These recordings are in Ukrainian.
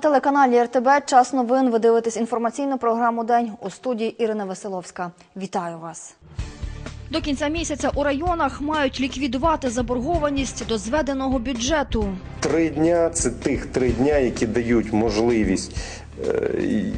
На телеканалі РТБ час новин. Ви дивитесь інформаційну програму День у студії Ірина Веселовська. Вітаю вас. До кінця місяця у районах мають ліквідувати заборгованість до зведеного бюджету. Три дня це тих три дня, які дають можливість е,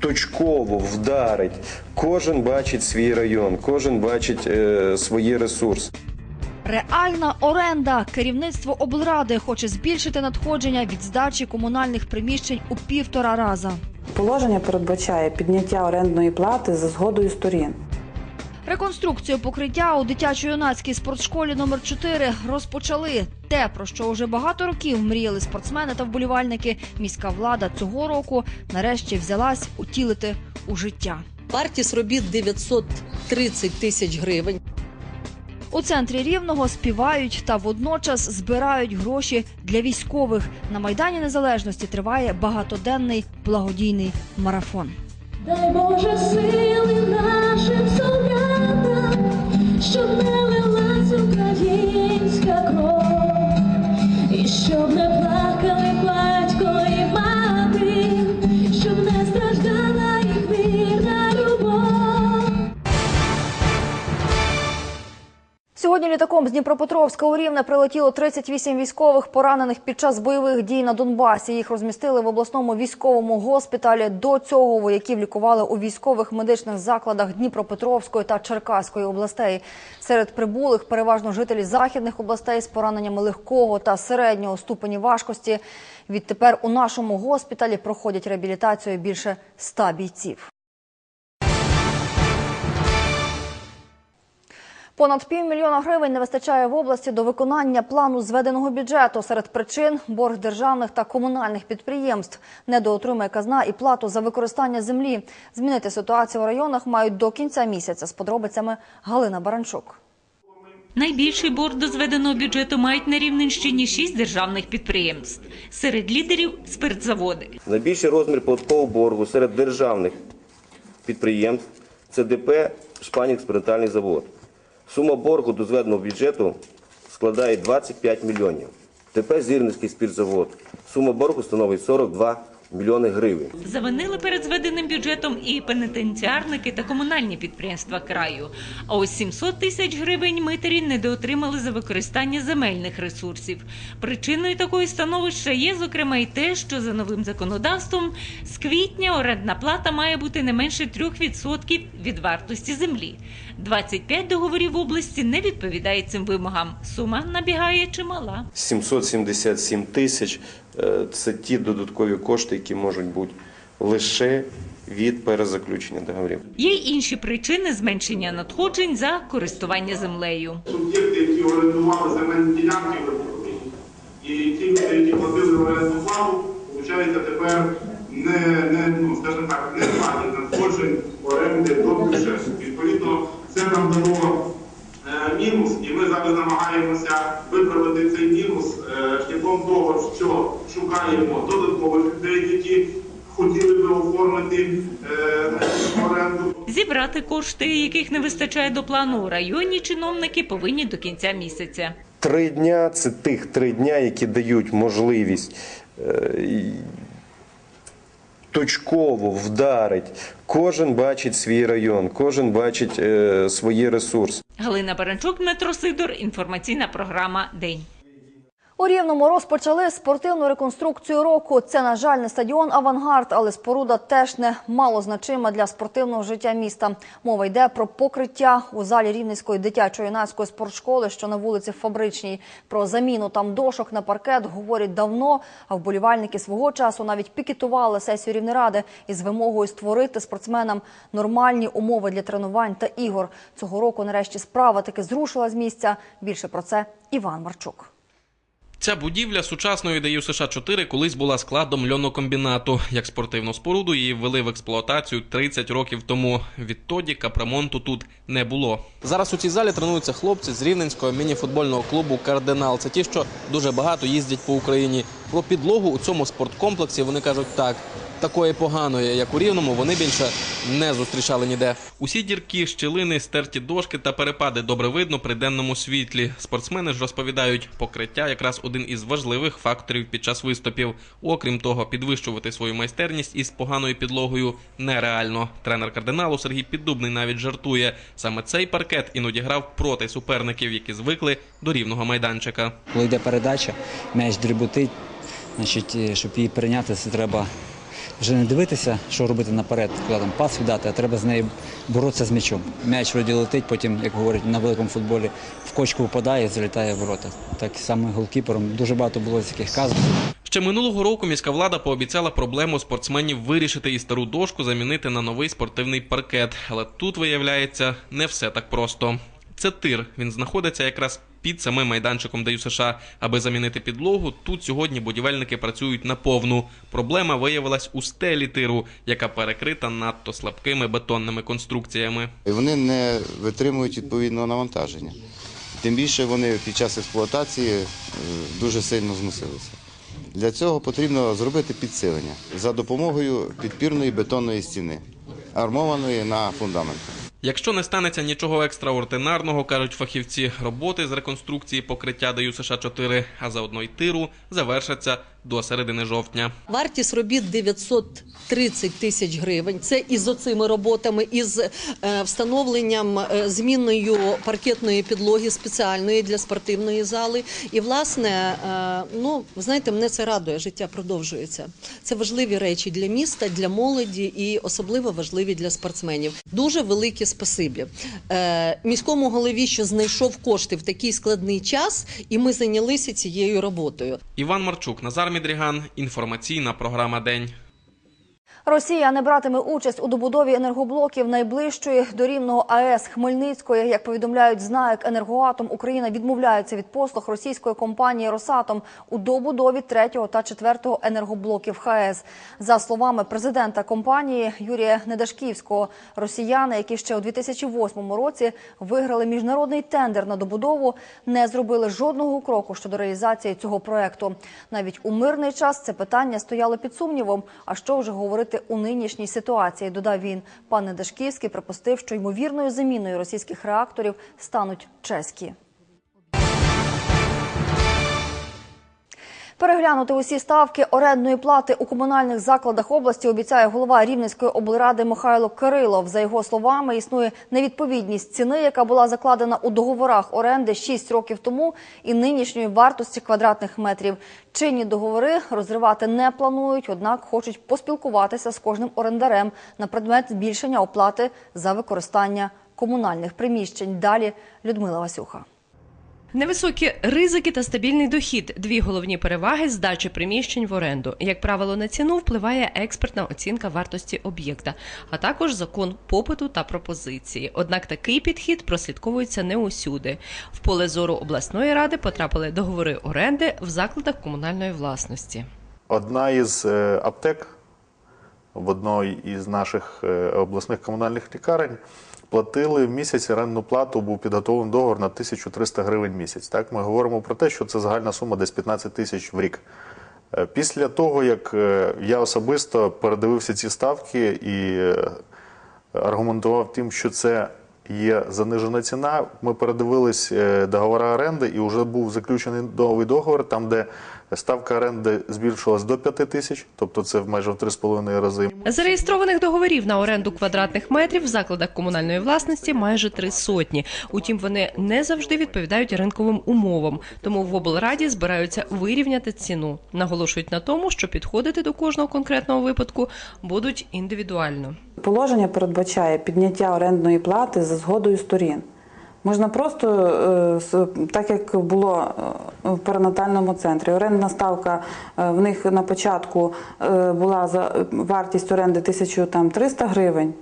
точково вдарить. Кожен бачить свій район, кожен бачить е, свої ресурси. Реальна оренда. Керівництво облради хоче збільшити надходження від здачі комунальних приміщень у півтора раза. Положення передбачає підняття орендної плати за згодою сторін. Реконструкцію покриття у дитячо-юнацькій спортшколі номер 4 розпочали. Те, про що вже багато років мріяли спортсмени та вболівальники, міська влада цього року нарешті взялась утілити у життя. Вартість робіт 930 тисяч гривень. У центрі рівного співають та водночас збирають гроші для військових. На майдані незалежності триває багатоденний благодійний марафон. Дай Боже сили нашим солдатам, щоб не літаком з Дніпропетровська у Рівне прилетіло 38 військових, поранених під час бойових дій на Донбасі. Їх розмістили в обласному військовому госпіталі. До цього вояків лікували у військових медичних закладах Дніпропетровської та Черкаської областей. Серед прибулих переважно жителі західних областей з пораненнями легкого та середнього ступені важкості. Відтепер у нашому госпіталі проходять реабілітацію більше 100 бійців. Понад півмільйона гривень не вистачає в області до виконання плану зведеного бюджету. Серед причин борг державних та комунальних підприємств недоотримує казна і плату за використання землі. Змінити ситуацію у районах мають до кінця місяця. З подробицями Галина Баранчук. Найбільший борг до зведеного бюджету мають на Рівненщині шість державних підприємств. Серед лідерів – спиртзаводи. Найбільший розмір податкового боргу серед державних підприємств це ДП «Шпанік-спиритальний завод». Сума боргу до зведеного бюджету складає 25 мільйонів. ТП «Зірницький спіртзавод». Сума боргу становить 42 мільйони гривень. Завинили перед зведеним бюджетом і пенітенціарники та комунальні підприємства краю. А ось 700 тисяч гривень митарі недоотримали за використання земельних ресурсів. Причиною такої становища є, зокрема, і те, що за новим законодавством з квітня орендна плата має бути не менше 3% від вартості землі. 25 договорів в області не відповідає цим вимогам. Сума набігає чимала. 777 тисяч е, – це ті додаткові кошти, які можуть бути лише від перезаключення договорів. Є й інші причини зменшення надходжень за користування землею. суб'єкти, які орендували земельні ділянки і ті люди, які платили орендну плату, виходить, тепер не, не, ну, скажімо так, не мають надходжень оренди до бюджету. Відповідно, це нам дало е, мінус, і ми зараз намагаємося виправити цей мінус е, шляхом того, що шукаємо додаткових людей, які хотіли би оформити е, оренду. Зібрати кошти, яких не вистачає до плану у районі, чиновники повинні до кінця місяця. Три дня це тих три дня, які дають можливість е, точково вдарить. Кожен бачить свій район, кожен бачить е, свої ресурси. Галина Баранчук, Дмитро Сидор. Інформаційна програма День. У Рівному розпочали спортивну реконструкцію року. Це, на жаль, не стадіон Авангард, але споруда теж не мало значима для спортивного життя міста. Мова йде про покриття у залі Рівненської дитячо-юнацької спортшколи, що на вулиці Фабричній. Про заміну там дошок на паркет говорять давно. А вболівальники свого часу навіть пікетували сесію Рівнеради із вимогою створити спортсменам нормальні умови для тренувань та ігор. Цього року, нарешті, справа таки зрушила з місця. Більше про це Іван Марчук. Ця будівля сучасної ДЮ США 4 колись була складом льонокомбінату. Як спортивну споруду її ввели в експлуатацію 30 років тому. Відтоді капремонту тут не було. Зараз у цій залі тренуються хлопці з рівненського мініфутбольного клубу Кардинал. Це ті, що дуже багато їздять по Україні. Про підлогу у цьому спорткомплексі вони кажуть так: такої поганої, як у Рівному, вони більше не зустрічали ніде. Усі дірки, щілини, стерті дошки та перепади добре видно при денному світлі. Спортсмени ж розповідають, покриття якраз один із важливих факторів під час виступів. Окрім того, підвищувати свою майстерність із поганою підлогою нереально. Тренер кардиналу Сергій Піддубний навіть жартує. Саме цей паркет іноді грав проти суперників, які звикли до рівного майданчика. Коли йде передача, м'яч дріботить, значить, е, щоб її прийняти, це треба вже не дивитися, що робити наперед, коли там пас віддати, а треба з нею боротися з м'ячом. М'яч вроді летить, потім, як говорять на великому футболі, в кочку впадає і залітає в ворота. Так само голкіпером дуже багато було таких казусів. Ще минулого року міська влада пообіцяла проблему спортсменів вирішити і стару дошку замінити на новий спортивний паркет. Але тут виявляється не все так просто. Це тир. Він знаходиться якраз під самим майданчиком Даю США. Аби замінити підлогу, тут сьогодні будівельники працюють на повну. Проблема виявилась у стелі тиру, яка перекрита надто слабкими бетонними конструкціями. Вони не витримують відповідного навантаження. Тим більше вони під час експлуатації е, дуже сильно зносилися. Для цього потрібно зробити підсилення за допомогою підпірної бетонної стіни, армованої на фундамент. Якщо не станеться нічого екстраординарного, кажуть фахівці, роботи з реконструкції покриття Даю США 4, а заодно й тиру завершаться до середини жовтня. Вартість робіт 930 тисяч гривень. Це із оцими роботами, із е, встановленням е, змінною паркетної підлоги спеціальної для спортивної зали. І власне, е, ну знаєте, мене це радує. Життя продовжується. Це важливі речі для міста, для молоді і особливо важливі для спортсменів. Дуже велике спасибі міському голові, що знайшов кошти в такий складний час, і ми зайнялися цією роботою. Іван Марчук, Назар Мідріган. Інформаційна програма День. Росія не братиме участь у добудові енергоблоків найближчої до рівного АЕС Хмельницької. Як повідомляють ЗНАЕК «Енергоатом», Україна відмовляється від послуг російської компанії «Росатом» у добудові третього та четвертого енергоблоків ХАЕС. За словами президента компанії Юрія Недашківського, росіяни, які ще у 2008 році виграли міжнародний тендер на добудову, не зробили жодного кроку щодо реалізації цього проекту. Навіть у мирний час це питання стояло під сумнівом. А що вже говорити у нинішній ситуації? Додав він. Пане Дашківський припустив, що ймовірною заміною російських реакторів стануть чеські. Переглянути усі ставки орендної плати у комунальних закладах області обіцяє голова Рівненської облради Михайло Кирилов. За його словами, існує невідповідність ціни, яка була закладена у договорах оренди 6 років тому, і нинішньої вартості квадратних метрів. Чинні договори розривати не планують, однак хочуть поспілкуватися з кожним орендарем на предмет збільшення оплати за використання комунальних приміщень. Далі Людмила Васюха. Невисокі ризики та стабільний дохід дві головні переваги здачі приміщень в оренду. Як правило, на ціну впливає експертна оцінка вартості об'єкта, а також закон попиту та пропозиції. Однак такий підхід прослідковується не усюди. В поле зору обласної ради потрапили договори оренди в закладах комунальної власності. Одна із е, аптек в одної із наших е, обласних комунальних лікарень платили в місяць орендну плату, був підготовлений договор на 1300 гривень в місяць. Так, ми говоримо про те, що це загальна сума десь 15 тисяч в рік. Е, Після того, як е, я особисто передивився ці ставки і е, аргументував тим, що це є занижена ціна, ми передивились договори оренди і вже був заключений новий договор, там, де ставка оренди збільшилась до 5 тисяч, тобто це майже в 3,5 рази. Зареєстрованих договорів на оренду квадратних метрів в закладах комунальної власності майже три сотні. Утім, вони не завжди відповідають ринковим умовам. Тому в облраді збираються вирівняти ціну. Наголошують на тому, що підходити до кожного конкретного випадку будуть індивідуально. Положення передбачає підняття орендної плати за згодою сторін. Можна просто, е, так як було е, в перинатальному центрі, орендна ставка е, в них на початку була за вартість оренди 1300 гривень.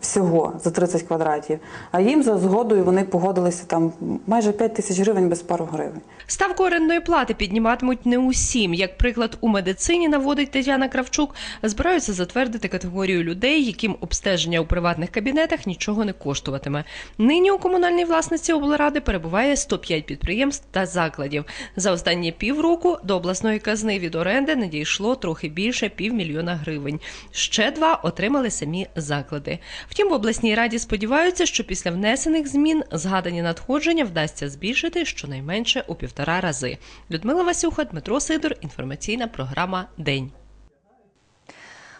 Всього за 30 квадратів. А їм за згодою вони погодилися там майже 5 тисяч гривень без пару гривень. Ставку орендної плати підніматимуть не усім. Як приклад, у медицині наводить Тетяна Кравчук, збираються затвердити категорію людей, яким обстеження у приватних кабінетах нічого не коштуватиме. Нині у комунальній власності облради перебуває 105 підприємств та закладів. За останні півроку до обласної казни від оренди надійшло трохи більше півмільйона гривень. Ще два отримали самі заклади. Втім, в обласній раді сподіваються, що після внесених змін згадані надходження вдасться збільшити щонайменше у півтора рази. Людмила Васюха, Дмитро Сидор. Інформаційна програма День.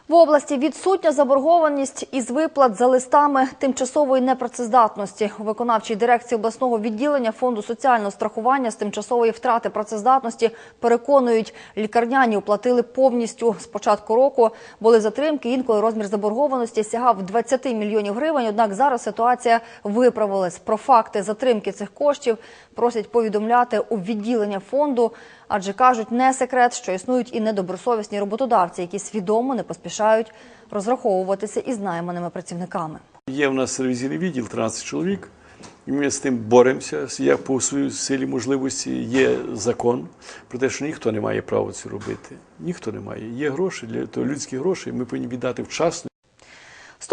В області відсутня заборгованість із виплат за листами тимчасової непрацездатності. У виконавчій дирекції обласного відділення фонду соціального страхування з тимчасової втрати працездатності переконують, лікарняні оплатили повністю з початку року. Були затримки. Інколи розмір заборгованості сягав 20 мільйонів гривень. Однак зараз ситуація виправилась. Про факти затримки цих коштів просять повідомляти у відділення фонду. Адже кажуть, не секрет, що існують і недобросовісні роботодавці, які свідомо не поспішають розраховуватися із найманими працівниками. Є в нас ревізійний відділ 13 чоловік, і ми з тим боремося. Як по своїй силі можливості є закон про те, що ніхто не має права це робити. Ніхто не має. Є гроші для того, людські гроші. Ми повинні віддати вчасно.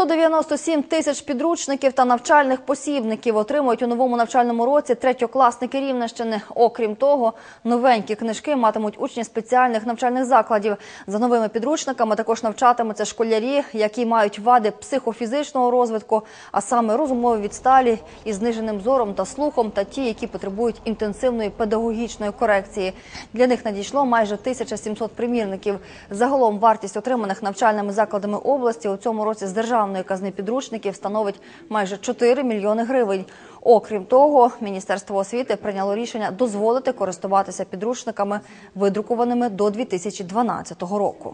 197 тисяч підручників та навчальних посібників отримують у новому навчальному році третьокласники Рівненщини. Окрім того, новенькі книжки матимуть учні спеціальних навчальних закладів. За новими підручниками також навчатимуться школярі, які мають вади психофізичного розвитку, а саме розумові відсталі із зниженим зором та слухом, та ті, які потребують інтенсивної педагогічної корекції. Для них надійшло майже 1700 примірників. Загалом вартість отриманих навчальними закладами області у цьому році з державної казни підручників становить майже 4 мільйони гривень. Окрім того, Міністерство освіти прийняло рішення дозволити користуватися підручниками, видрукованими до 2012 року.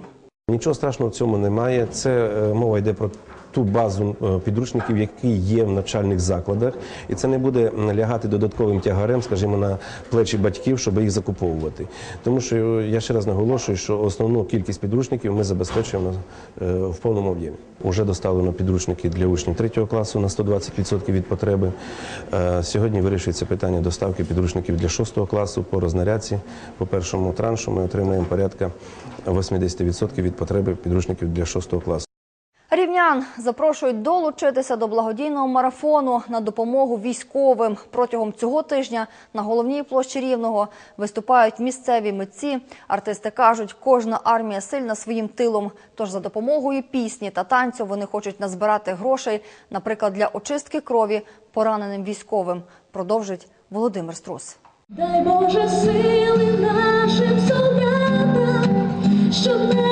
Нічого страшного в цьому немає. Це е, мова йде про ту базу е, підручників, які є в навчальних закладах, і це не буде лягати додатковим тягарем, скажімо, на плечі батьків, щоб їх закуповувати. Тому що я ще раз наголошую, що основну кількість підручників ми забезпечуємо е, в повному об'ємі. Уже доставлено підручники для учнів 3 класу на 120% від потреби. Е, Сьогодні вирішується питання доставки підручників для 6 класу по рознарядці. По першому траншу ми отримаємо порядка 80% від потреби підручників для 6 класу. Рівнян запрошують долучитися до благодійного марафону на допомогу військовим. Протягом цього тижня на головній площі Рівного виступають місцеві митці. Артисти кажуть, кожна армія сильна своїм тилом. Тож за допомогою пісні та танцю вони хочуть назбирати грошей, наприклад, для очистки крові пораненим військовим. Продовжить Володимир Струс. Дай Боже сили нашим солдатам, щоб не